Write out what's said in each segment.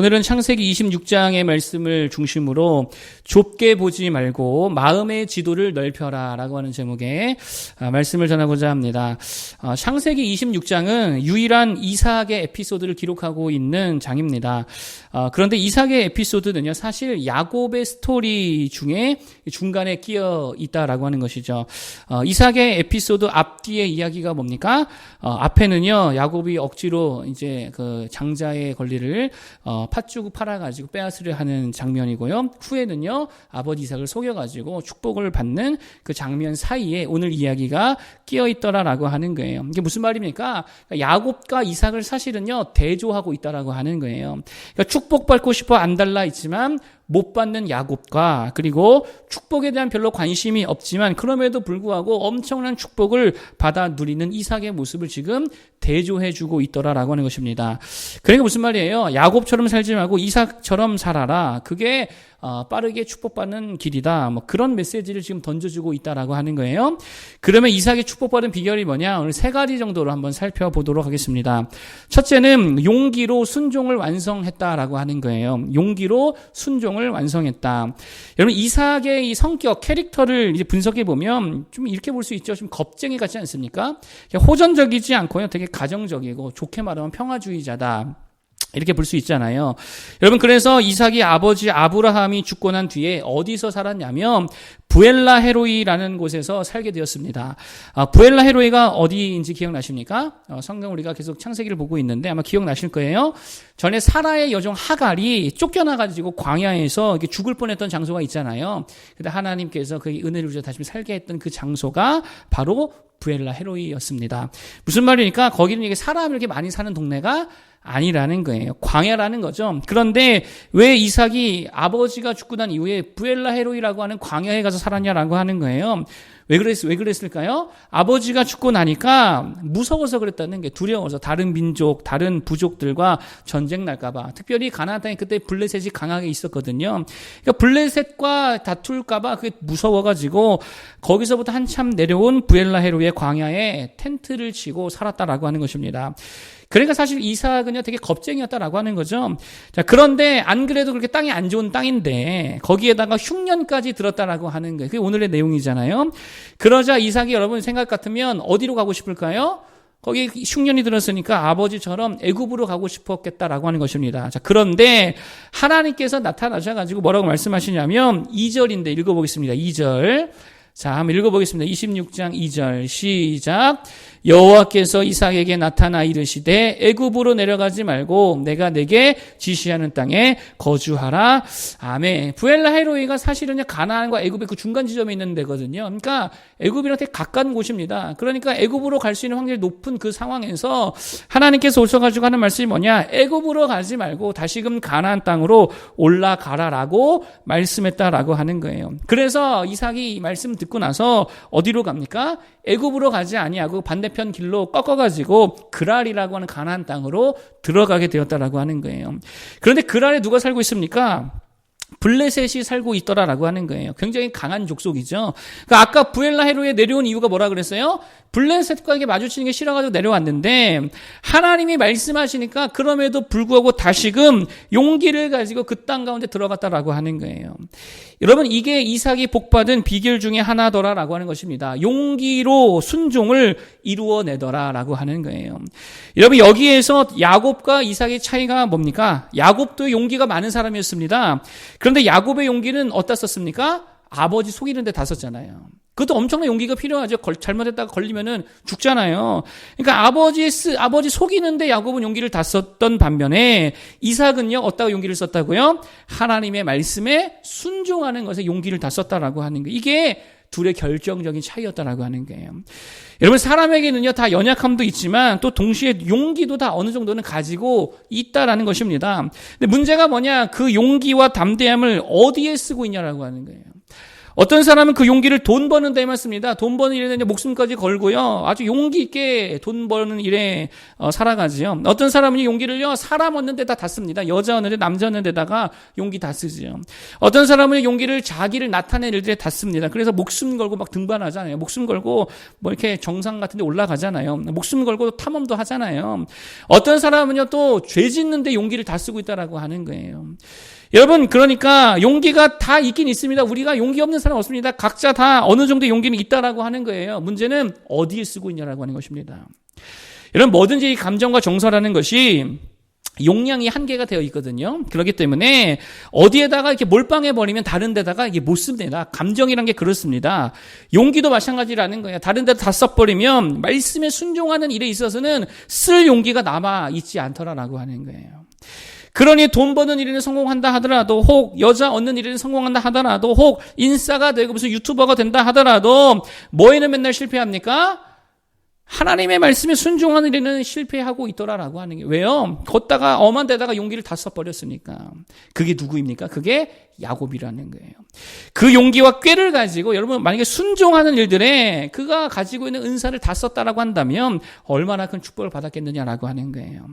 오늘은 창세기 26장의 말씀을 중심으로 좁게 보지 말고 마음의 지도를 넓혀라 라고 하는 제목의 아, 말씀을 전하고자 합니다. 아, 창세기 26장은 유일한 이삭의 에피소드를 기록하고 있는 장입니다. 아, 그런데 이삭의 에피소드는요, 사실 야곱의 스토리 중에 중간에 끼어 있다라고 하는 것이죠. 이삭의 에피소드 앞뒤의 이야기가 뭡니까? 앞에는요, 야곱이 억지로 이제 그 장자의 권리를 어, 팥죽 팔아가지고 빼앗으려 하는 장면이고요. 후에는요, 아버지 이삭을 속여가지고 축복을 받는 그 장면 사이에 오늘 이야기가 끼어 있더라라고 하는 거예요. 이게 무슨 말입니까? 그러니까 야곱과 이삭을 사실은요, 대조하고 있다라고 하는 거예요. 그러니까 축복받고 싶어 안 달라 있지만 못 받는 야곱과 그리고 축복에 대한 별로 관심이 없지만 그럼에도 불구하고 엄청난 축복을 받아 누리는 이삭의 모습을 지금 대조해 주고 있더라라고 하는 것입니다. 그러니까 무슨 말이에요? 야곱처럼 살지 말고 이삭처럼 살아라. 그게 어, 빠르게 축복받는 길이다. 뭐 그런 메시지를 지금 던져주고 있다라고 하는 거예요. 그러면 이삭의 축복받은 비결이 뭐냐? 오늘 세 가지 정도로 한번 살펴보도록 하겠습니다. 첫째는 용기로 순종을 완성했다라고 하는 거예요. 용기로 순종을 완성했다. 여러분 이삭의 이 성격 캐릭터를 이제 분석해 보면 좀 이렇게 볼 수 있죠. 좀 겁쟁이 같지 않습니까? 호전적이지 않고요. 되게 가정적이고 좋게 말하면 평화주의자다. 이렇게 볼 수 있잖아요. 여러분 그래서 이삭이 아버지 아브라함이 죽고 난 뒤에 어디서 살았냐면 부엘라 헤로이라는 곳에서 살게 되었습니다. 아, 부엘라 헤로이가 어디인지 기억나십니까? 어, 성경 우리가 계속 창세기를 보고 있는데 아마 기억나실 거예요. 전에 사라의 여종 하갈이 쫓겨나가지고 광야에서 죽을 뻔했던 장소가 있잖아요. 근데 하나님께서 그 은혜를 주셔 다시 살게 했던 그 장소가 바로 부엘라 헤로이였습니다. 무슨 말이니까 거기는 이게 사람이 이렇게 많이 사는 동네가 아니라는 거예요. 광야라는 거죠. 그런데 왜 이삭이 아버지가 죽고 난 이후에 부엘라 헤로이라고 하는 광야에 가서 살았냐라고 하는 거예요. 왜 그랬, 왜 그랬을까요? 아버지가 죽고 나니까 무서워서 그랬다는 게 두려워서 다른 민족, 다른 부족들과 전쟁 날까봐. 특별히 가나안 땅에 그때 블레셋이 강하게 있었거든요. 그러니까 블레셋과 다툴까봐 그게 무서워가지고 거기서부터 한참 내려온 부엘라 헤로의 광야에 텐트를 치고 살았다라고 하는 것입니다. 그러니까 사실 이삭은요 되게 겁쟁이였다라고 하는 거죠. 자, 그런데 안 그래도 그렇게 땅이 안 좋은 땅인데 거기에다가 흉년까지 들었다라고 하는 거예요. 그게 오늘의 내용이잖아요. 그러자 이삭이 여러분 생각 같으면 어디로 가고 싶을까요? 거기 흉년이 들었으니까 아버지처럼 애굽으로 가고 싶었겠다라고 하는 것입니다. 자, 그런데 하나님께서 나타나셔 가지고 뭐라고 말씀하시냐면 2절인데 읽어 보겠습니다. 2절. 자, 한번 읽어 보겠습니다. 26장 2절. 시작. 여호와께서 이삭에게 나타나 이르시되 애굽으로 내려가지 말고 내가 내게 지시하는 땅에 거주하라. 아멘. 부엘라 헤로이가 사실은 가나안과 애굽의 그 중간 지점에 있는 데거든요. 그러니까 애굽이랑 되게 가까운 곳입니다. 그러니까 애굽으로 갈 수 있는 확률이 높은 그 상황에서 하나님께서 오셔 가지고 하는 말씀이 뭐냐? 애굽으로 가지 말고 다시금 가나안 땅으로 올라가라라고 말씀했다라고 하는 거예요. 그래서 이삭이 이 말씀 듣고 나서 어디로 갑니까? 애굽으로 가지 아니하고 반대편 길로 꺾어가지고 그랄이라고 하는 가나안 땅으로 들어가게 되었다라고 하는 거예요. 그런데 그랄에 누가 살고 있습니까? 블레셋이 살고 있더라라고 하는 거예요. 굉장히 강한 족속이죠. 그러니까 아까 부엘라 헤로에 내려온 이유가 뭐라 그랬어요? 블레셋과 이게 마주치는 게 싫어가지고 내려왔는데 하나님이 말씀하시니까 그럼에도 불구하고 다시금 용기를 가지고 그 땅 가운데 들어갔다라고 하는 거예요. 여러분 이게 이삭이 복받은 비결 중에 하나더라라고 하는 것입니다. 용기로 순종을 이루어내더라라고 하는 거예요. 여러분 여기에서 야곱과 이삭의 차이가 뭡니까? 야곱도 용기가 많은 사람이었습니다. 그런데 야곱의 용기는 어떻습니까? 아버지 속이는 데다 썼잖아요. 그것도 엄청난 용기가 필요하죠. 걸, 잘못했다가 걸리면은 죽잖아요. 그러니까 아버지 쓰, 아버지 속이는데 야곱은 용기를 다 썼던 반면에 이삭은요, 어디다가 용기를 썼다고요? 하나님의 말씀에 순종하는 것에 용기를 다 썼다라고 하는 거. 이게 둘의 결정적인 차이였다라고 하는 거예요. 여러분 사람에게는요 다 연약함도 있지만 또 동시에 용기도 다 어느 정도는 가지고 있다라는 것입니다. 근데 문제가 뭐냐 그 용기와 담대함을 어디에 쓰고 있냐라고 하는 거예요. 어떤 사람은 그 용기를 돈 버는 데만 씁니다. 돈 버는 일에 이제 목숨까지 걸고요. 아주 용기 있게 돈 버는 일에 어, 살아가지요. 어떤 사람은 용기를요 사람 얻는 데다 다 씁니다. 여자 얻는 데 남자 얻는 데다가 용기 다 쓰지요. 어떤 사람은 용기를 자기를 나타낼 일들에 다 씁니다. 그래서 목숨 걸고 막 등반하잖아요. 목숨 걸고 뭐 이렇게 정상 같은 데 올라가잖아요. 목숨 걸고 탐험도 하잖아요. 어떤 사람은요 또 죄 짓는데 용기를 다 쓰고 있다라고 하는 거예요. 여러분, 그러니까 용기가 다 있긴 있습니다. 우리가 용기 없는 사람 없습니다. 각자 다 어느 정도 용기는 있다라고 하는 거예요. 문제는 어디에 쓰고 있냐라고 하는 것입니다. 여러분, 뭐든지 감정과 정서라는 것이 용량이 한계가 되어 있거든요. 그렇기 때문에 어디에다가 이렇게 몰빵해 버리면 다른 데다가 이게 못 씁니다. 감정이란 게 그렇습니다. 용기도 마찬가지라는 거예요. 다른 데다 다 써버리면 말씀에 순종하는 일에 있어서는 쓸 용기가 남아 있지 않더라라고 하는 거예요. 그러니 돈 버는 일에는 성공한다 하더라도 혹 여자 얻는 일에는 성공한다 하더라도 혹 인싸가 되고 무슨 유튜버가 된다 하더라도 뭐에는 맨날 실패합니까? 하나님의 말씀에 순종하는 일에는 실패하고 있더라라고 하는 게 왜요? 걷다가 엄한 데다가 용기를 다 써버렸으니까 그게 누구입니까? 그게 야곱이라는 거예요. 그 용기와 꾀를 가지고 여러분 만약에 순종하는 일들에 그가 가지고 있는 은사를 다 썼다라고 한다면 얼마나 큰 축복을 받았겠느냐라고 하는 거예요.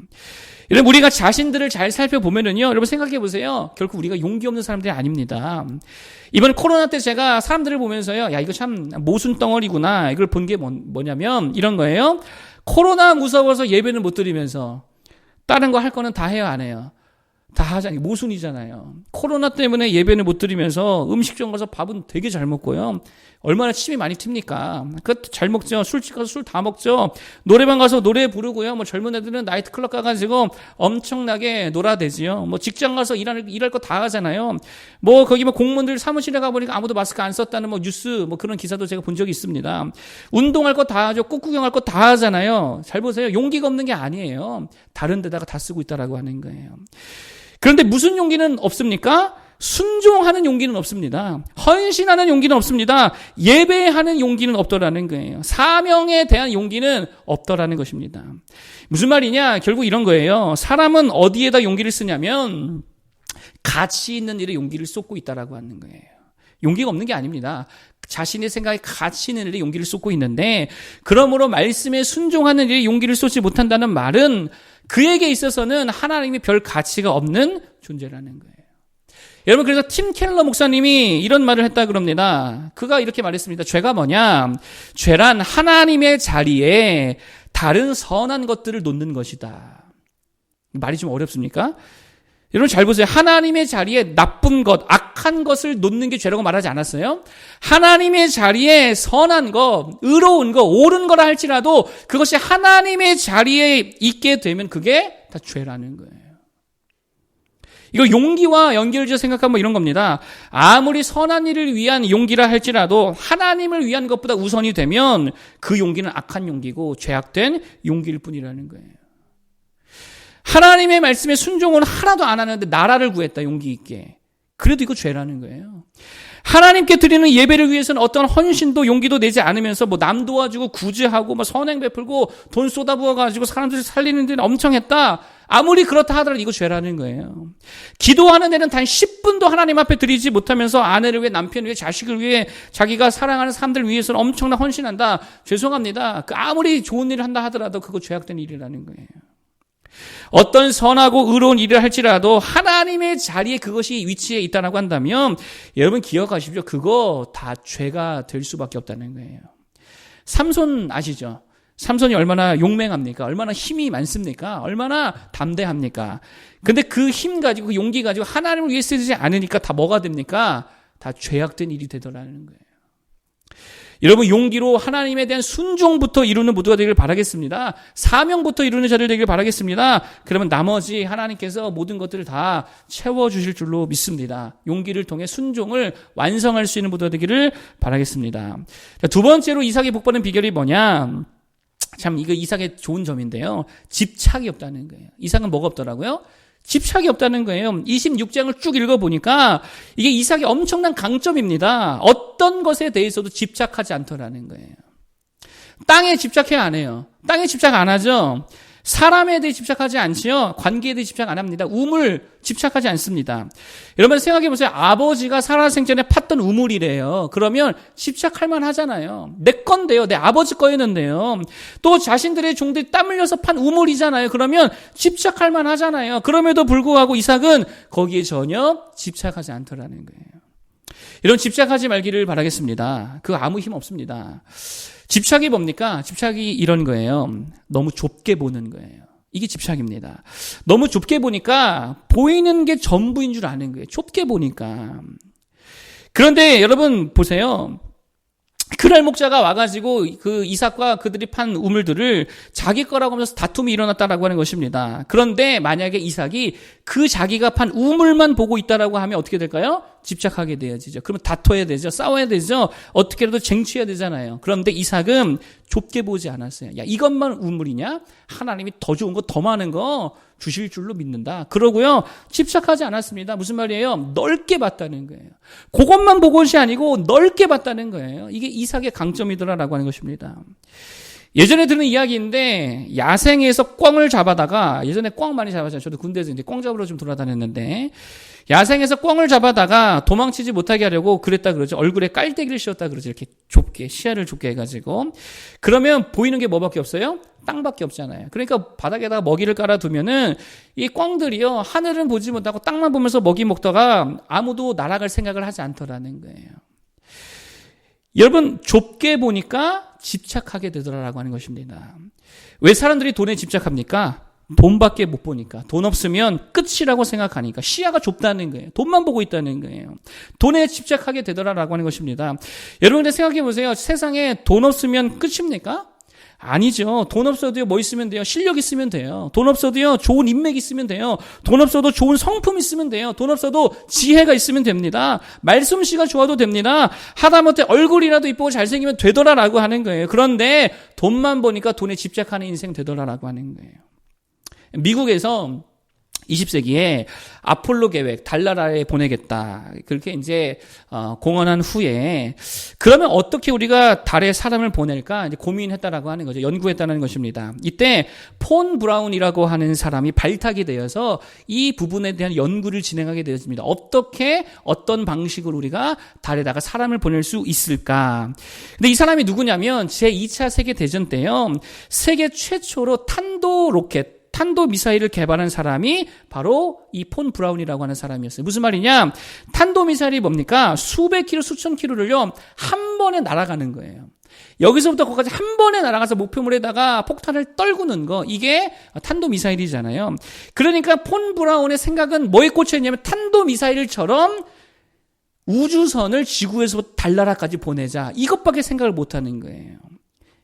여러분 우리가 자신들을 잘 살펴보면은요. 여러분 생각해 보세요. 결국 우리가 용기 없는 사람들이 아닙니다. 이번 코로나 때 제가 사람들을 보면서요. 야 이거 참 모순 덩어리구나. 이걸 본 게 뭐냐면 이런 거예요. 코로나 무서워서 예배는 못 드리면서 다른 거 할 거는 다 해요 안 해요? 다 하잖아요. 모순이잖아요. 코로나 때문에 예배는 못 드리면서 음식점 가서 밥은 되게 잘 먹고요. 얼마나 침이 많이 튑니까? 그잘 먹죠. 술집 가서 술 다 먹죠. 노래방 가서 노래 부르고요. 뭐 젊은 애들은 나이트 클럽 가가지고 엄청나게 놀아대지요. 뭐 직장 가서 일할, 일할 거 다 하잖아요. 뭐 거기 뭐 공무원들 사무실에 가보니까 아무도 마스크 안 썼다는 뭐 뉴스 뭐 그런 기사도 제가 본 적이 있습니다. 운동할 거 다 하죠. 꽃구경할 거 다 하잖아요. 잘 보세요. 용기가 없는 게 아니에요. 다른 데다가 다 쓰고 있다라고 하는 거예요. 그런데 무슨 용기는 없습니까? 순종하는 용기는 없습니다. 헌신하는 용기는 없습니다. 예배하는 용기는 없더라는 거예요. 사명에 대한 용기는 없더라는 것입니다. 무슨 말이냐? 결국 이런 거예요. 사람은 어디에다 용기를 쓰냐면 가치 있는 일에 용기를 쏟고 있다라고 하는 거예요. 용기가 없는 게 아닙니다. 자신의 생각에 있는 일에 용기를 쏟고 있는데 그러므로 말씀에 순종하는 일에 용기를 쏟지 못한다는 말은 그에게 있어서는 하나님이 별 가치가 없는 존재라는 거예요. 여러분 그래서 팀 켈러 목사님이 이런 말을 했다 그럽니다. 그가 이렇게 말했습니다. 죄가 뭐냐? 죄란 하나님의 자리에 다른 선한 것들을 놓는 것이다. 말이 좀 어렵습니까? 여러분 잘 보세요. 하나님의 자리에 나쁜 것, 악한 것을 놓는 게 죄라고 말하지 않았어요? 하나님의 자리에 선한 것, 의로운 것, 옳은 거라 할지라도 그것이 하나님의 자리에 있게 되면 그게 다 죄라는 거예요. 이거 용기와 연결지어 생각하면 이런 겁니다. 아무리 선한 일을 위한 용기라 할지라도 하나님을 위한 것보다 우선이 되면 그 용기는 악한 용기고 죄악된 용기일 뿐이라는 거예요. 하나님의 말씀에 순종은 하나도 안 하는데 나라를 구했다, 용기 있게. 그래도 이거 죄라는 거예요. 하나님께 드리는 예배를 위해서는 어떤 헌신도 용기도 내지 않으면서 뭐 남 도와주고 구제하고 뭐 선행 베풀고 돈 쏟아부어 가지고 사람들 살리는 데는 엄청 했다. 아무리 그렇다 하더라도 이거 죄라는 거예요. 기도하는 데는 단 10분도 하나님 앞에 드리지 못하면서 아내를 위해 남편을 위해 자식을 위해 자기가 사랑하는 사람들 위해서는 엄청난 헌신한다. 죄송합니다. 그 아무리 좋은 일을 한다 하더라도 그거 죄악된 일이라는 거예요. 어떤 선하고 의로운 일을 할지라도 하나님의 자리에 그것이 위치해 있다고 한다면 여러분 기억하십시오. 그거 다 죄가 될 수밖에 없다는 거예요. 삼손 아시죠? 삼손이 얼마나 용맹합니까? 얼마나 힘이 많습니까? 얼마나 담대합니까? 근데 그 힘 가지고 그 용기 가지고 하나님을 위해 쓰지 않으니까 다 뭐가 됩니까? 다 죄악된 일이 되더라는 거예요. 여러분 용기로 하나님에 대한 순종부터 이루는 모두가 되기를 바라겠습니다. 사명부터 이루는 자들 되기를 바라겠습니다. 그러면 나머지 하나님께서 모든 것들을 다 채워 주실 줄로 믿습니다. 용기를 통해 순종을 완성할 수 있는 모두가 되기를 바라겠습니다. 두 번째로 이삭이 복받는 비결이 뭐냐? 참 이거 이삭의 좋은 점인데요. 집착이 없다는 거예요. 이삭은 뭐가 없더라고요? 집착이 없다는 거예요. 26장을 쭉 읽어보니까 이게 이삭의 엄청난 강점입니다. 어떤 것에 대해서도 집착하지 않더라는 거예요. 땅에 집착해 안 해요. 땅에 집착 안 하죠? 사람에 대해 집착하지 않지요. 관계에 대해 집착 안 합니다. 우물 집착하지 않습니다. 여러분 생각해 보세요. 아버지가 살아생전에 팠던 우물이래요. 그러면 집착할 만 하잖아요. 내 건데요. 내 아버지 거였는데요. 또 자신들의 종들이 땀 흘려서 판 우물이잖아요. 그러면 집착할 만 하잖아요. 그럼에도 불구하고 이삭은 거기에 전혀 집착하지 않더라는 거예요. 이런 집착하지 말기를 바라겠습니다. 그 아무 힘 없습니다. 집착이 뭡니까? 집착이 이런 거예요. 너무 좁게 보는 거예요. 이게 집착입니다. 너무 좁게 보니까 보이는 게 전부인 줄 아는 거예요. 좁게 보니까. 그런데 여러분 보세요. 그날 목자가 와가지고 그 이삭과 그들이 판 우물들을 자기 거라고 하면서 다툼이 일어났다라고 하는 것입니다. 그런데 만약에 이삭이 그 자기가 판 우물만 보고 있다라고 하면 어떻게 될까요? 집착하게 되어지죠. 그러면 다퉈야 되죠. 싸워야 되죠. 어떻게라도 쟁취해야 되잖아요. 그런데 이삭은 좁게 보지 않았어요. 야, 이것만 우물이냐? 하나님이 더 좋은 거, 더 많은 거 주실 줄로 믿는다. 그러고요. 집착하지 않았습니다. 무슨 말이에요? 넓게 봤다는 거예요. 그것만 본 것이 아니고 넓게 봤다는 거예요. 이게 이삭의 강점이더라라고 하는 것입니다. 예전에 들은 이야기인데 야생에서 꿩을 잡아다가 예전에 꿩 많이 잡았잖아요. 저도 군대에서 이제 꿩 잡으러 좀 돌아다녔는데 야생에서 꿩을 잡아다가 도망치지 못하게 하려고 그랬다 그러죠. 얼굴에 깔때기를 씌웠다 그러죠. 이렇게 좁게 시야를 좁게 해가지고 그러면 보이는 게 뭐밖에 없어요? 땅밖에 없잖아요. 그러니까 바닥에다가 먹이를 깔아두면은 이 꿩들이요 하늘은 보지 못하고 땅만 보면서 먹이 먹다가 아무도 날아갈 생각을 하지 않더라는 거예요. 여러분 좁게 보니까 집착하게 되더라라고 하는 것입니다. 왜 사람들이 돈에 집착합니까? 돈밖에 못 보니까 돈 없으면 끝이라고 생각하니까 시야가 좁다는 거예요. 돈만 보고 있다는 거예요. 돈에 집착하게 되더라라고 하는 것입니다. 여러분들 생각해 보세요. 세상에 돈 없으면 끝입니까? 아니죠. 돈 없어도요, 뭐 있으면 돼요? 실력 있으면 돼요. 돈 없어도요, 좋은 인맥 있으면 돼요. 돈 없어도 좋은 성품 있으면 돼요. 돈 없어도 지혜가 있으면 됩니다. 말씀씨가 좋아도 됩니다. 하다못해 얼굴이라도 이쁘고 잘생기면 되더라라고 하는 거예요. 그런데 돈만 보니까 돈에 집착하는 인생 되더라라고 하는 거예요. 미국에서 20세기에 아폴로 계획 달나라에 보내겠다. 그렇게 이제 어, 공언한 후에 그러면 어떻게 우리가 달에 사람을 보낼까? 이제 고민했다라고 하는 거죠. 연구했다는 것입니다. 이때 폰 브라운이라고 하는 사람이 발탁이 되어서 이 부분에 대한 연구를 진행하게 되었습니다. 어떻게 어떤 방식으로 우리가 달에다가 사람을 보낼 수 있을까? 근데 이 사람이 누구냐면 제 2차 세계 대전 때요. 세계 최초로 탄도 로켓 탄도 미사일을 개발한 사람이 바로 이 폰 브라운이라고 하는 사람이었어요. 무슨 말이냐? 탄도 미사일이 뭡니까? 수백 킬로, 수천 킬로를요, 한 번에 날아가는 거예요. 여기서부터 거기까지 한 번에 날아가서 목표물에다가 폭탄을 떨구는 거 이게 탄도 미사일이잖아요. 그러니까 폰 브라운의 생각은 뭐에 꽂혀 있냐면 탄도 미사일처럼 우주선을 지구에서부터 달나라까지 보내자 이것밖에 생각을 못 하는 거예요.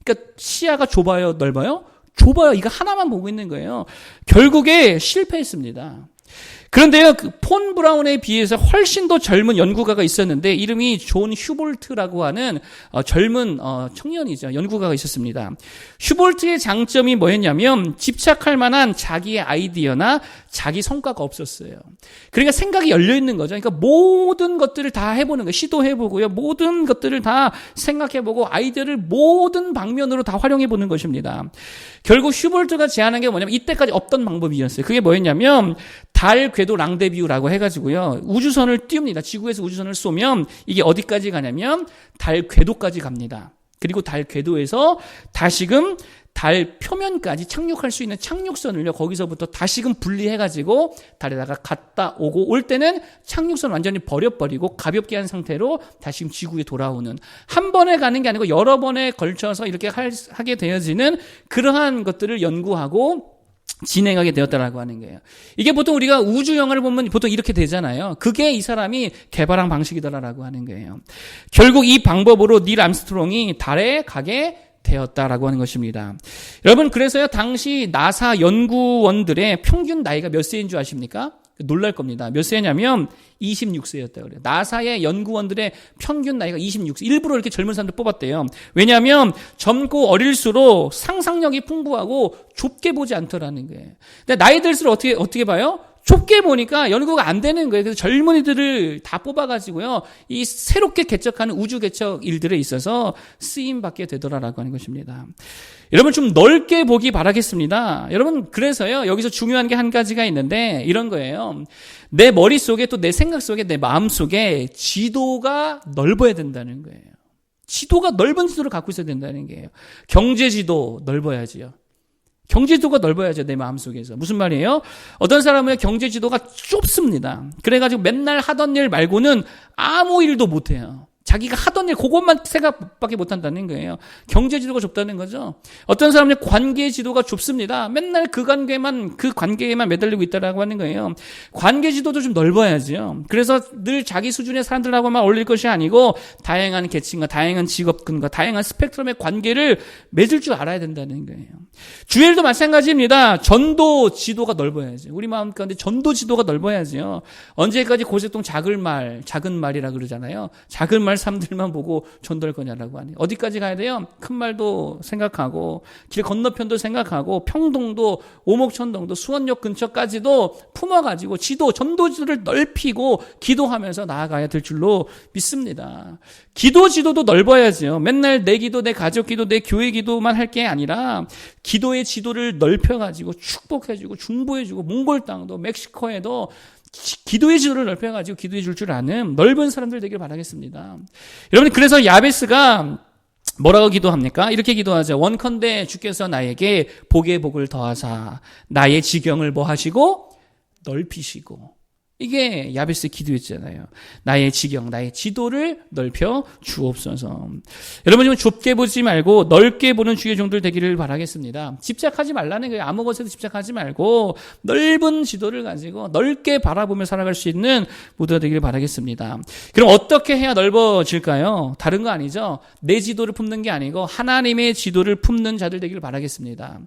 그러니까 시야가 좁아요, 넓어요? 좁아요. 이거 하나만 보고 있는 거예요. 결국에 실패했습니다. 그런데요, 그 폰 브라운에 비해서 훨씬 더 젊은 연구가가 있었는데 이름이 존 휴볼트라고 하는 어, 젊은 어, 청년이죠. 연구가가 있었습니다. 휴볼트의 장점이 뭐였냐면 집착할 만한 자기의 아이디어나 자기 성과가 없었어요. 그러니까 생각이 열려 있는 거죠. 그러니까 모든 것들을 다 해보는 거예요. 시도해보고요. 모든 것들을 다 생각해보고 아이디어를 모든 방면으로 다 활용해보는 것입니다. 결국 휴볼트가 제안한 게 뭐냐면 이때까지 없던 방법이었어요. 그게 뭐였냐면 달 궤도 랑데비우라고 해가지고요. 우주선을 띄웁니다. 지구에서 우주선을 쏘면 이게 어디까지 가냐면 달 궤도까지 갑니다. 그리고 달 궤도에서 다시금 달 표면까지 착륙할 수 있는 착륙선을요, 거기서부터 다시금 분리해가지고 달에다가 갔다 오고 올 때는 착륙선 완전히 버려버리고 가볍게 한 상태로 다시금 지구에 돌아오는 한 번에 가는 게 아니고 여러 번에 걸쳐서 이렇게 할, 하게 되어지는 그러한 것들을 연구하고 진행하게 되었다라고 하는 거예요. 이게 보통 우리가 우주 영화를 보면 보통 이렇게 되잖아요. 그게 이 사람이 개발한 방식이더라라고 하는 거예요. 결국 이 방법으로 닐 암스트롱이 달에 가게 되었다라고 하는 것입니다. 여러분 그래서요 당시 나사 연구원들의 평균 나이가 몇 세인 줄 아십니까? 놀랄 겁니다. 몇 세냐면 26세였다 그래요. 나사의 연구원들의 평균 나이가 26세. 일부러 이렇게 젊은 사람들 뽑았대요. 왜냐하면 젊고 어릴수록 상상력이 풍부하고 좁게 보지 않더라는 거예요. 근데 나이 들수록 어떻게 어떻게 봐요? 좁게 보니까 연구가 안 되는 거예요. 그래서 젊은이들을 다 뽑아가지고요. 이 새롭게 개척하는 우주 개척 일들에 있어서 쓰임 받게 되더라라고 하는 것입니다. 여러분 좀 넓게 보기 바라겠습니다. 여러분 그래서요. 여기서 중요한 게 한 가지가 있는데 이런 거예요. 내 머릿속에 또 내 생각 속에 내 마음 속에 지도가 넓어야 된다는 거예요. 지도가 넓은 지도를 갖고 있어야 된다는 거예요. 경제 지도 넓어야지요. 경제 지도가 넓어야죠, 내 마음속에서. 무슨 말이에요? 어떤 사람은 경제 지도가 좁습니다. 그래가지고 맨날 하던 일 말고는 아무 일도 못해요. 자기가 하던 일 그것만 생각밖에 못 한다는 거예요. 경제 지도가 좁다는 거죠. 어떤 사람은 관계 지도가 좁습니다. 맨날 그 관계만 그 관계에만 매달리고 있다라고 하는 거예요. 관계 지도도 좀 넓어야죠. 그래서 늘 자기 수준의 사람들하고만 어울릴 것이 아니고 다양한 계층과 다양한 직업군과 다양한 스펙트럼의 관계를 맺을 줄 알아야 된다는 거예요. 주일도 마찬가지입니다. 전도 지도가 넓어야죠. 우리 마음 가운데 전도 지도가 넓어야죠. 언제까지 고색동 작은 말, 작은 말이라 그러잖아요. 작은 말 삶들만 보고 전도할 거냐라고 하니 어디까지 가야 돼요? 큰 말도 생각하고 길 건너편도 생각하고 평동도 오목천동도 수원역 근처까지도 품어가지고 지도 전도지도를 넓히고 기도하면서 나아가야 될 줄로 믿습니다. 기도 지도도 넓어야지요. 맨날 내 기도, 내 가족 기도, 내 교회 기도만 할 게 아니라 기도의 지도를 넓혀가지고 축복해주고 중보해주고 몽골 땅도 멕시코에도 기도의 지도를 넓혀가지고 기도해 줄 줄 아는 넓은 사람들 되길 바라겠습니다. 여러분, 그래서 야베스가 뭐라고 기도합니까? 이렇게 기도하죠. 원컨대 주께서 나에게 복의 복을 더하사 나의 지경을 뭐 하시고 넓히시고 이게 야베스 기도였잖아요. 나의 지경, 나의 지도를 넓혀 주옵소서. 여러분 좀 좁게 보지 말고 넓게 보는 주의 종들 되기를 바라겠습니다. 집착하지 말라는 거예요. 아무 것에도 집착하지 말고 넓은 지도를 가지고 넓게 바라보며 살아갈 수 있는 모두가 되기를 바라겠습니다. 그럼 어떻게 해야 넓어질까요? 다른 거 아니죠. 내 지도를 품는 게 아니고 하나님의 지도를 품는 자들 되기를 바라겠습니다.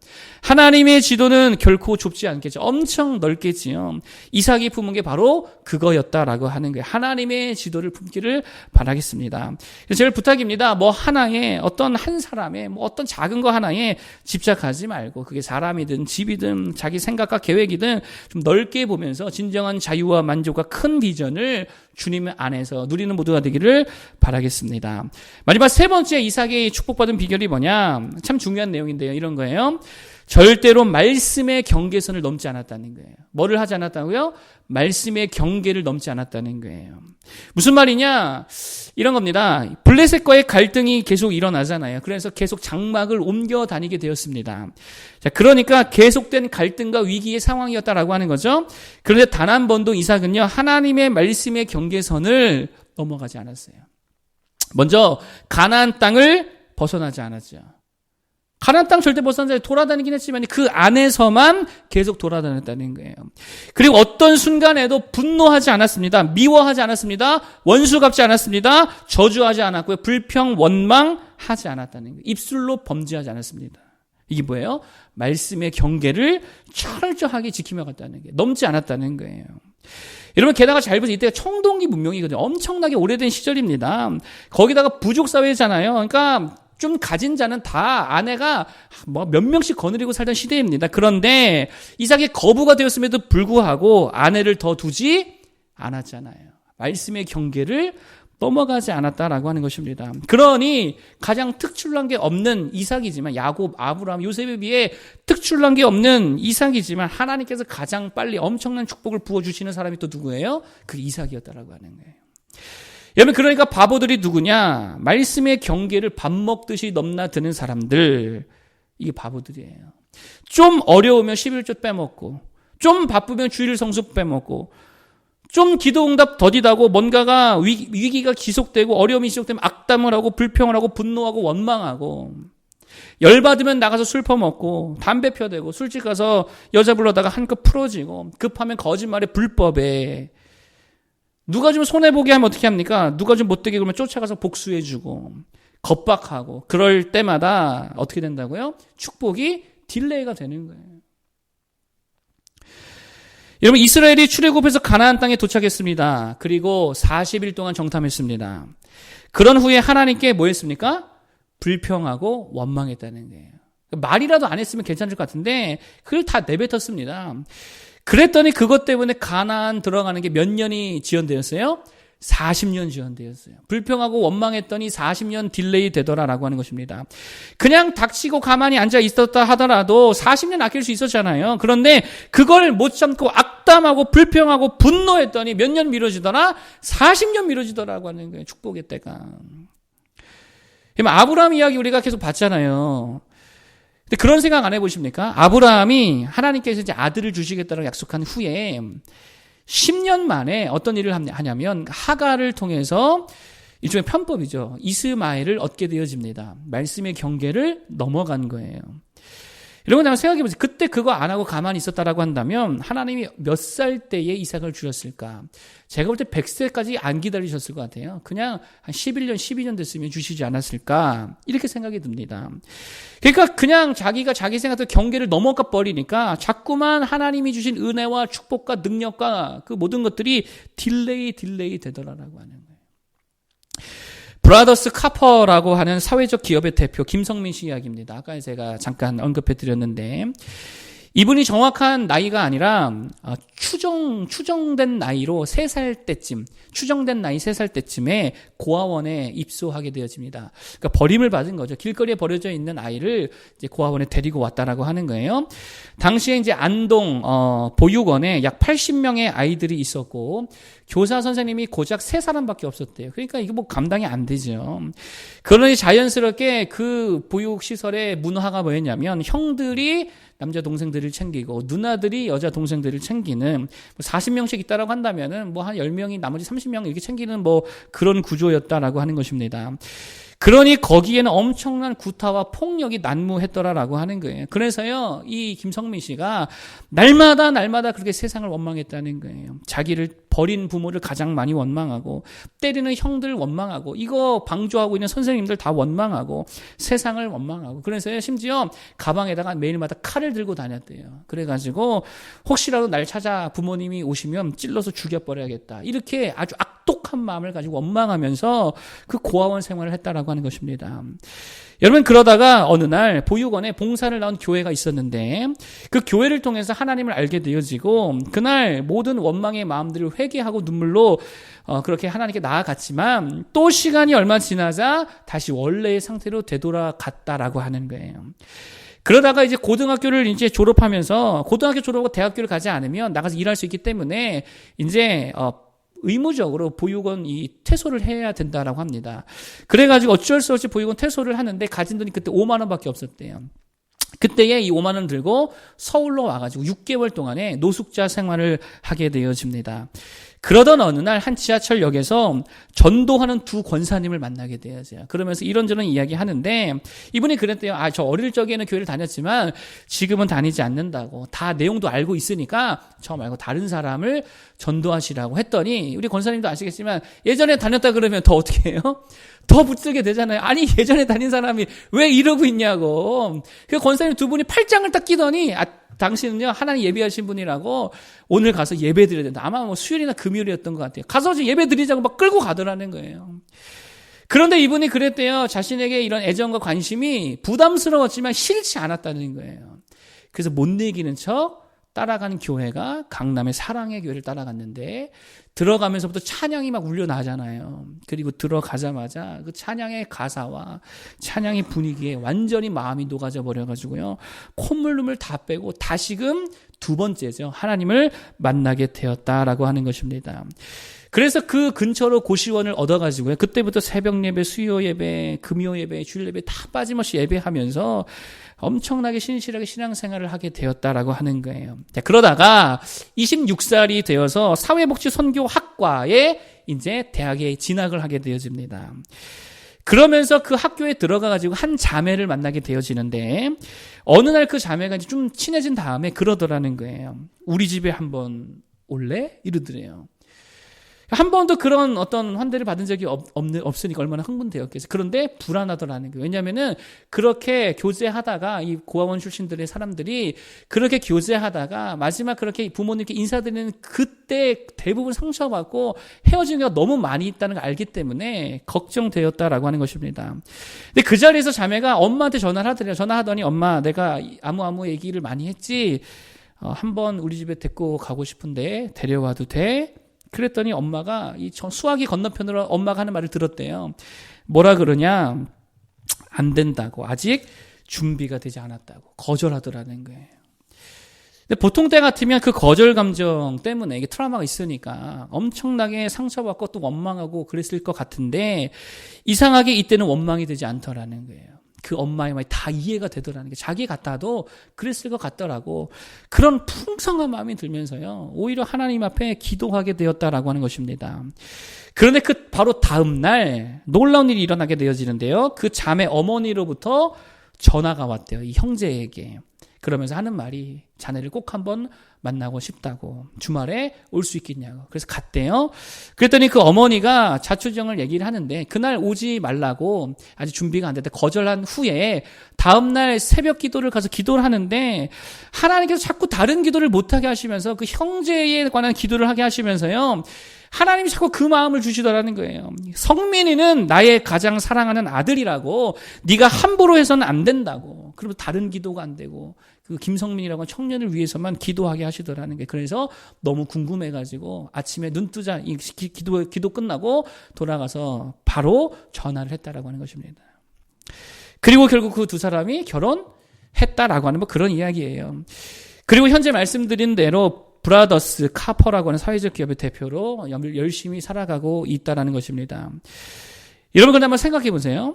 하나님의 지도는 결코 좁지 않겠죠. 엄청 넓겠지요. 이삭이 품은 게 바로 바로 그거였다라고 하는 거예요. 하나님의 지도를 품기를 바라겠습니다. 그래서 제일 부탁입니다. 뭐 하나에 어떤 한 사람의 뭐 어떤 작은 거 하나에 집착하지 말고 그게 사람이든 집이든 자기 생각과 계획이든 좀 넓게 보면서 진정한 자유와 만족과 큰 비전을 주님 안에서 누리는 모두가 되기를 바라겠습니다. 마지막 세 번째 이삭이 축복받은 비결이 뭐냐? 참 중요한 내용인데요. 이런 거예요. 절대로 말씀의 경계선을 넘지 않았다는 거예요. 뭐를 하지 않았다고요? 말씀의 경계를 넘지 않았다는 거예요. 무슨 말이냐? 이런 겁니다. 블레셋과의 갈등이 계속 일어나잖아요. 그래서 계속 장막을 옮겨 다니게 되었습니다. 자, 그러니까 계속된 갈등과 위기의 상황이었다라고 하는 거죠. 그런데 단 한 번도 이삭은요, 하나님의 말씀의 경계선을 넘어가지 않았어요. 먼저 가나안 땅을 벗어나지 않았죠. 가나안 땅 절대 벗어나지 돌아다니긴 했지만 그 안에서만 계속 돌아다녔다는 거예요. 그리고 어떤 순간에도 분노하지 않았습니다. 미워하지 않았습니다. 원수 갚지 않았습니다. 저주하지 않았고요. 불평 원망 하지 않았다는 거예요. 입술로 범죄하지 않았습니다. 이게 뭐예요? 말씀의 경계를 철저하게 지키며 갔다는 게 넘지 않았다는 거예요. 여러분 게다가 잘 보세요. 이때가 청동기 문명이거든요. 엄청나게 오래된 시절입니다. 거기다가 부족 사회잖아요. 그러니까 좀 가진 자는 다 아내가 뭐 몇 명씩 거느리고 살던 시대입니다. 그런데 이삭이 거부가 되었음에도 불구하고 아내를 더 두지 않았잖아요. 말씀의 경계를 넘어가지 않았다라고 하는 것입니다. 그러니 가장 특출난 게 없는 이삭이지만 야곱, 아브라함, 요셉에 비해 특출난 게 없는 이삭이지만 하나님께서 가장 빨리 엄청난 축복을 부어 주시는 사람이 또 누구예요? 그 이삭이었다라고 하는 거예요. 여러분 그러니까 바보들이 누구냐? 말씀의 경계를 밥 먹듯이 넘나드는 사람들 이게 바보들이에요. 좀 어려우면 11조 빼먹고 좀 바쁘면 주일 성수 빼먹고 좀 기도응답 더디다고 뭔가가 위, 위기 가 지속되고 어려움이 지속되면 악담을 하고 불평을 하고 분노하고 원망하고 열받으면 나가서 술 퍼먹고 담배 펴대고 술집 가서 여자 불러다가 한껏 풀어지고 급하면 거짓말에 불법에 누가 좀 손해보게 하면 어떻게 합니까? 누가 좀 못되게 그러면 쫓아가서 복수해주고, 겁박하고, 그럴 때마다 어떻게 된다고요? 축복이 딜레이가 되는 거예요. 여러분, 이스라엘이 출애굽해서 가나안 땅에 도착했습니다. 그리고 40일 동안 정탐했습니다. 그런 후에 하나님께 뭐 했습니까? 불평하고 원망했다는 거예요. 말이라도 안 했으면 괜찮을 것 같은데, 그걸 다 내뱉었습니다. 그랬더니 그것 때문에 가나안 들어가는 게 몇 년이 지연되었어요? 40년 지연되었어요. 불평하고 원망했더니 40년 딜레이 되더라라고 하는 것입니다. 그냥 닥치고 가만히 앉아 있었다 하더라도 40년 아낄 수 있었잖아요. 그런데 그걸 못 참고 악담하고 불평하고 분노했더니 몇 년 미뤄지더라? 40년 미뤄지더라고 하는 거예요. 축복의 때가. 아브라함 이야기 우리가 계속 봤잖아요. 근데 그런 생각 안 해보십니까? 아브라함이 하나님께서 이제 아들을 주시겠다고 약속한 후에 10년 만에 어떤 일을 하냐면 하가를 통해서 일종의 편법이죠. 이스마엘을 얻게 되어집니다. 말씀의 경계를 넘어간 거예요. 거 한번 생각해 보세요. 그때 그거 안 하고 가만히 있었다라고 한다면 하나님이 몇 살 때에 이삭을 주셨을까? 제가 볼 때 100세까지 안 기다리셨을 것 같아요. 그냥 한 11년, 12년 됐으면 주시지 않았을까? 이렇게 생각이 듭니다. 그러니까 그냥 자기가 자기 생각도 경계를 넘어가 버리니까 자꾸만 하나님이 주신 은혜와 축복과 능력과 그 모든 것들이 딜레이, 딜레이 되더라라고 하는 거예요. 브라더스 카퍼라고 하는 사회적 기업의 대표 김성민 씨 이야기입니다. 아까 제가 잠깐 언급해 드렸는데 이분이 정확한 나이가 아니라 어, 추정 추정된 나이로 3살 때쯤 추정된 나이 3살 때쯤에 고아원에 입소하게 되어집니다. 그러니까 버림을 받은 거죠. 길거리에 버려져 있는 아이를 이제 고아원에 데리고 왔다라고 하는 거예요. 당시에 이제 안동 어, 보육원에 약 80명의 아이들이 있었고 교사 선생님이 고작 3사람밖에 없었대요. 그러니까 이게 뭐 감당이 안 되죠. 그러니 자연스럽게 그 보육 시설의 문화가 뭐였냐면 형들이 남자 동생들을 챙기고 누나들이 여자 동생들을 챙기는 40명씩 뭐 있다라고 한다면은 뭐 한 10명이 나머지 30명 이렇게 챙기는 뭐 그런 구조였다라고 하는 것입니다. 그러니 거기에는 엄청난 구타와 폭력이 난무했더라라고 하는 거예요. 그래서요, 이 김성민 씨가 날마다 날마다 그렇게 세상을 원망했다는 거예요. 자기를 버린 부모를 가장 많이 원망하고, 때리는 형들 원망하고, 이거 방조하고 있는 선생님들 다 원망하고, 세상을 원망하고. 그래서요, 심지어 가방에다가 매일마다 칼을 들고 다녔대요. 그래가지고, 혹시라도 날 찾아 부모님이 오시면 찔러서 죽여버려야겠다. 이렇게 아주 악독한 마음을 가지고 원망하면서 그 고아원 생활을 했다라고 하는 것입니다. 여러분 그러다가 어느 날 보육원에 봉사를 나온 교회가 있었는데 그 교회를 통해서 하나님을 알게 되어지고 그날 모든 원망의 마음들을 회 개하고 눈물로 어, 그렇게 하나님께 나아갔지만 또 시간이 얼마 지나자 다시 원래의 상태로 되돌아갔다라고 하는 거예요. 그러다가 이제 고등학교를 이제 졸업하면서 고등학교 졸업하고 대학교를 가지 않으면 나가서 일할 수 있기 때문에 이제 어 의무적으로 보육원 이 퇴소를 해야 된다라고 합니다. 그래가지고 어쩔 수 없이 보육원 퇴소를 하는데 가진 돈이 그때 5만 원밖에 없었대요. 그때에 이 5만 원 들고 서울로 와가지고 6개월 동안에 노숙자 생활을 하게 되어집니다. 그러던 어느 날 한 지하철역에서 전도하는 두 권사님을 만나게 되어져요. 그러면서 이런저런 이야기 하는데 이분이 그랬대요. 아, 저 어릴 적에는 교회를 다녔지만 지금은 다니지 않는다고. 다 내용도 알고 있으니까 저 말고 다른 사람을 전도하시라고 했더니 우리 권사님도 아시겠지만 예전에 다녔다 그러면 더 어떻게 해요? 더 붙들게 되잖아요. 아니, 예전에 다닌 사람이 왜 이러고 있냐고. 그 권사님 두 분이 팔짱을 딱 끼더니 아, 당신은요 하나님 예배하신 분이라고 오늘 가서 예배 드려야 된다. 아마 뭐 수요일이나 금요일이었던 것 같아요. 가서 예배 드리자고 막 끌고 가더라는 거예요. 그런데 이분이 그랬대요. 자신에게 이런 애정과 관심이 부담스러웠지만 싫지 않았다는 거예요. 그래서 못 내기는 척 따라가는 교회가 강남의 사랑의 교회를 따라갔는데 들어가면서부터 찬양이 막 울려 나잖아요. 그리고 들어가자마자 그 찬양의 가사와 찬양의 분위기에 완전히 마음이 녹아져 버려가지고요. 콧물름을 다 빼고 다시금 두 번째죠. 하나님을 만나게 되었다라고 하는 것입니다. 그래서 그 근처로 고시원을 얻어가지고요. 그때부터 새벽 예배, 수요 예배, 금요 예배, 주일 예배 다 빠짐없이 예배하면서 엄청나게 신실하게 신앙생활을 하게 되었다라고 하는 거예요. 자, 그러다가 26살이 되어서 사회복지 선교학과에 이제 대학에 진학을 하게 되어집니다. 그러면서 그 학교에 들어가 가지고 한 자매를 만나게 되어지는데 어느 날 그 자매가 이제 좀 친해진 다음에 그러더라는 거예요. 우리 집에 한번 올래? 이러더래요. 한 번도 그런 어떤 환대를 받은 적이 없, 없으니까 얼마나 흥분되었겠어요. 그런데 불안하더라는 거예요. 왜냐면은 그렇게 교제하다가 이 고아원 출신들의 사람들이 그렇게 교제하다가 마지막 그렇게 부모님께 인사드리는 그때 대부분 상처받고 헤어진 경우가 너무 많이 있다는 걸 알기 때문에 걱정되었다라고 하는 것입니다. 근데 그 자리에서 자매가 엄마한테 전화를 하더래요. 전화하더니 엄마 내가 아무 아무 얘기를 많이 했지 어, 한번 우리 집에 데리고 가고 싶은데 데려와도 돼? 그랬더니 엄마가 이 저- 수화기 건너편으로 엄마가 하는 말을 들었대요. 뭐라 그러냐? 안 된다고. 아직 준비가 되지 않았다고. 거절하더라는 거예요. 근데 보통 때 같으면 그 거절 감정 때문에 이게 트라우마가 있으니까 엄청나게 상처받고 또 원망하고 그랬을 것 같은데 이상하게 이때는 원망이 되지 않더라는 거예요. 그 엄마의 말이 다 이해가 되더라는 게 자기 같아도 그랬을 것 같더라고. 그런 풍성한 마음이 들면서요. 오히려 하나님 앞에 기도하게 되었다라고 하는 것입니다. 그런데 그 바로 다음 날 놀라운 일이 일어나게 되어지는데요. 그 자매 어머니로부터 전화가 왔대요. 이 형제에게. 그러면서 하는 말이 자네를 꼭 한번 만나고 싶다고 주말에 올 수 있겠냐고 그래서 갔대요 그랬더니 그 어머니가 자초정을 얘기를 하는데 그날 오지 말라고 아직 준비가 안 됐다 거절한 후에 다음날 새벽 기도를 가서 기도를 하는데 하나님께서 자꾸 다른 기도를 못하게 하시면서 그 형제에 관한 기도를 하게 하시면서요 하나님이 자꾸 그 마음을 주시더라는 거예요. 성민이는 나의 가장 사랑하는 아들이라고 네가 함부로 해서는 안 된다고. 그러면 다른 기도가 안 되고 그 김성민이라고 하는 청년을 위해서만 기도하게 하시더라는 게 그래서 너무 궁금해가지고 아침에 눈 뜨자 기도 기도 끝나고 돌아가서 바로 전화를 했다라고 하는 것입니다. 그리고 결국 그 두 사람이 결혼했다라고 하는 뭐 그런 이야기예요. 그리고 현재 말씀드린 대로 브라더스 카퍼라고 하는 사회적 기업의 대표로 열심히 살아가고 있다라는 것입니다. 여러분 근데 한번 생각해 보세요.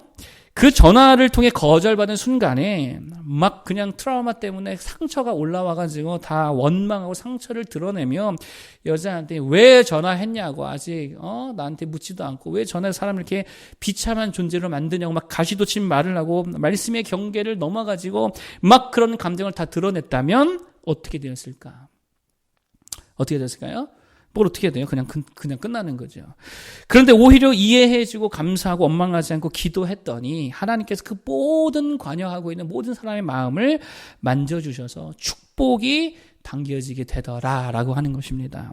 그 전화를 통해 거절받은 순간에 막 그냥 트라우마 때문에 상처가 올라와가지고 다 원망하고 상처를 드러내며 여자한테 왜 전화했냐고 아직 어 나한테 묻지도 않고 왜 전화해서 사람을 이렇게 비참한 존재로 만드냐고 막 가시도친 말을 하고 말씀의 경계를 넘어가지고 막 그런 감정을 다 드러냈다면 어떻게 되었을까? 어떻게 됐을까요? 뭘 어떻게 해야 돼요? 그냥 그, 그냥 끝나는 거죠. 그런데 오히려 이해해주고 감사하고 원망하지 않고 기도했더니 하나님께서 그 모든 관여하고 있는 모든 사람의 마음을 만져주셔서 축복이 당겨지게 되더라라고 하는 것입니다.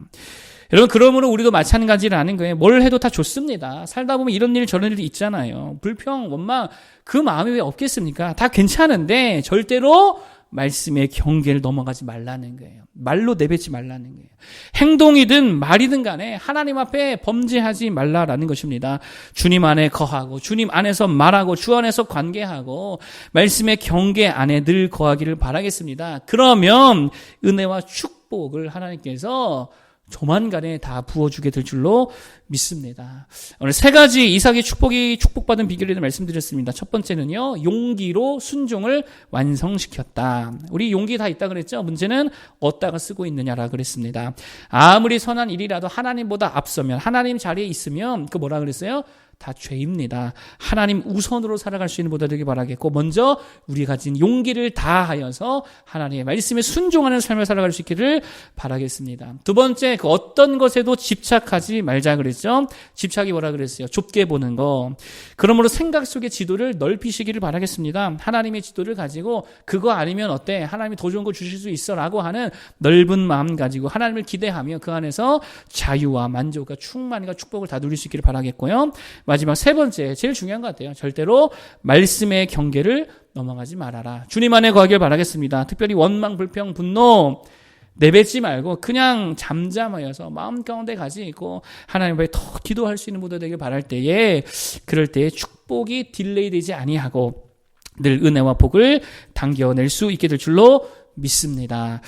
여러분 그러므로 우리도 마찬가지라는 거예요. 뭘 해도 다 좋습니다. 살다 보면 이런 일 저런 일이 있잖아요. 불평, 원망 그 마음이 왜 없겠습니까? 다 괜찮은데 절대로 말씀의 경계를 넘어가지 말라는 거예요. 말로 내뱉지 말라는 거예요. 행동이든 말이든 간에 하나님 앞에 범죄하지 말라라는 것입니다. 주님 안에 거하고 주님 안에서 말하고 주 안에서 관계하고 말씀의 경계 안에 늘 거하기를 바라겠습니다. 그러면 은혜와 축복을 하나님께서 조만간에 다 부어주게 될 줄로 믿습니다. 오늘 세 가지 이삭의 축복이 축복받은 대해 말씀드렸습니다. 첫 번째는요, 용기로 순종을 완성시켰다. 우리 용기 다 있다 그랬죠? 문제는 어디다가 쓰고 있느냐라 그랬습니다. 아무리 선한 일이라도 하나님보다 앞서면, 하나님 자리에 있으면, 그 뭐라 그랬어요? 다 죄입니다. 하나님 우선으로 살아갈 수 있는 보다 되길 바라겠고 먼저 우리 가진 용기를 다하여서 하나님의 말씀에 순종하는 삶을 살아갈 수 있기를 바라겠습니다. 두 번째 그 어떤 것에도 집착하지 말자 그랬죠. 집착이 뭐라 그랬어요? 좁게 보는 거. 그러므로 생각 속의 지도를 넓히시기를 바라겠습니다. 하나님의 지도를 가지고 그거 아니면 어때? 하나님이 더 좋은 거 주실 수 있어라고 하는 넓은 마음 가지고 하나님을 기대하며 그 안에서 자유와 만족과 충만과 축복을 다 누릴 수 있기를 바라겠고요. 마지막 세 번째, 제일 중요한 것 같아요. 절대로 말씀의 경계를 넘어가지 말아라. 주님 안에 거하길 바라겠습니다. 특별히 원망, 불평, 분노, 내뱉지 말고 그냥 잠잠하여서 마음 가운데 가지고 하나님 앞에 더 기도할 수 있는 무대 되길 바랄 때에 그럴 때에 축복이 딜레이 되지 아니하고 늘 은혜와 복을 당겨낼 수 있게 될 줄로 믿습니다.